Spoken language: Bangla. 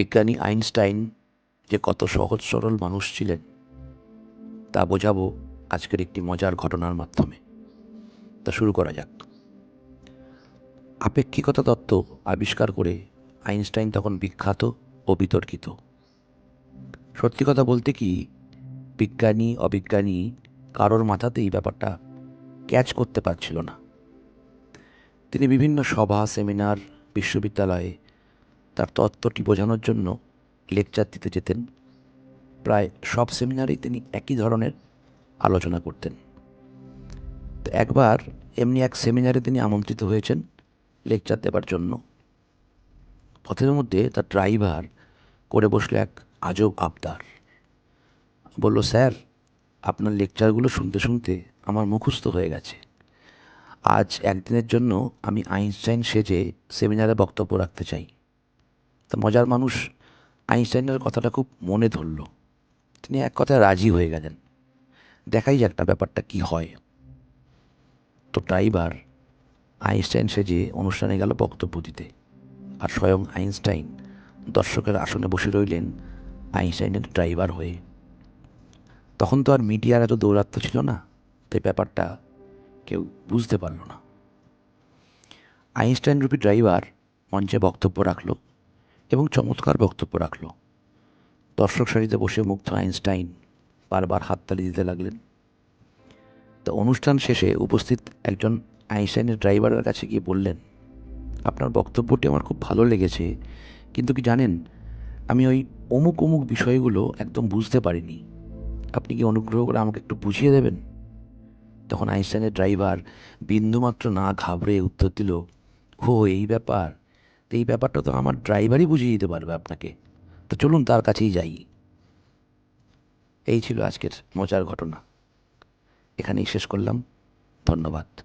বিজ্ঞানী আইনস্টাইন যে কত সহজ সরল মানুষ ছিলেন, তা বোঝাবো আজকের একটি মজার ঘটনার মাধ্যমে। তা শুরু করা যাক। আপেক্ষিকতা তত্ত্ব আবিষ্কার করে আইনস্টাইন তখন বিখ্যাত ও বিতর্কিত। সত্যি কথা বলতে কি, বিজ্ঞানী, অবিজ্ঞানী কারোর মাথাতেই ব্যাপারটা ক্যাচ করতে পারছিল না। তিনি বিভিন্ন সভা, সেমিনার, বিশ্ববিদ্যালয়ে তার তত্ত্বটি বোঝানোর জন্য লেকচার দিতে যেতেন। প্রায় সব সেমিনারেই তিনি একই ধরনের আলোচনা করতেন। তো একবার এমনি এক সেমিনারে তিনি আমন্ত্রিত হয়েছেন লেকচার দেবার জন্য। পথের মধ্যে তার ড্রাইভার করে বসল এক আজব আবদার। বলল, স্যার, আপনার লেকচারগুলো শুনতে শুনতে আমার মুখস্থ হয়ে গেছে। আজ একদিনের জন্য আমি আইনস্টাইন সেজে সেমিনারে বক্তব্য রাখতে চাই। তা মজার মানুষ আইনস্টাইনের কথাটা খুব মনে ধরল। তিনি এক কথায় রাজি হয়ে গেলেন। দেখাই যাক না ব্যাপারটা কি হয়। তো ড্রাইভার আইনস্টাইন সেজে অনুষ্ঠানে গেল বক্তব্য দিতে আর স্বয়ং আইনস্টাইন দর্শকের আসনে বসে রইলেন আইনস্টাইনের ড্রাইভার হয়ে। তখন তো আর মিডিয়ার এত দৌরাত্ম ছিল না, তাই ব্যাপারটা কেউ বুঝতে পারল না। আইনস্টাইন রূপী ড্রাইভার মঞ্চে বক্তব্য রাখল। এবং চমৎকার বক্তব্য রাখল। দর্শক সারিতে বসে মুগ্ধ আইনস্টাইন বারবার হাততালি দিতে লাগলেন। তো অনুষ্ঠান শেষে উপস্থিত একজন আইনস্টাইনের ড্রাইভারের কাছে গিয়ে বললেন, আপনার বক্তব্যটি আমার খুব ভালো লেগেছে, কিন্তু কি জানেন, আমি ওই অমুক অমুক বিষয়গুলো একদম বুঝতে পারিনি। আপনি কি অনুগ্রহ করে আমাকে একটু বুঝিয়ে দেবেন? তখন আইনস্টাইনের ড্রাইভার বিন্দুমাত্র না ঘাবড়ে উত্তর দিল ও এই ব্যাপার। তো এই ব্যাপারটা তো আমার ড্রাইভারই বুঝিয়ে দিতে পারবে আপনাকে। তো চলুন তার কাছেই যাই। এই ছিল আজকের মজার ঘটনা। এখানেই শেষ করলাম। ধন্যবাদ।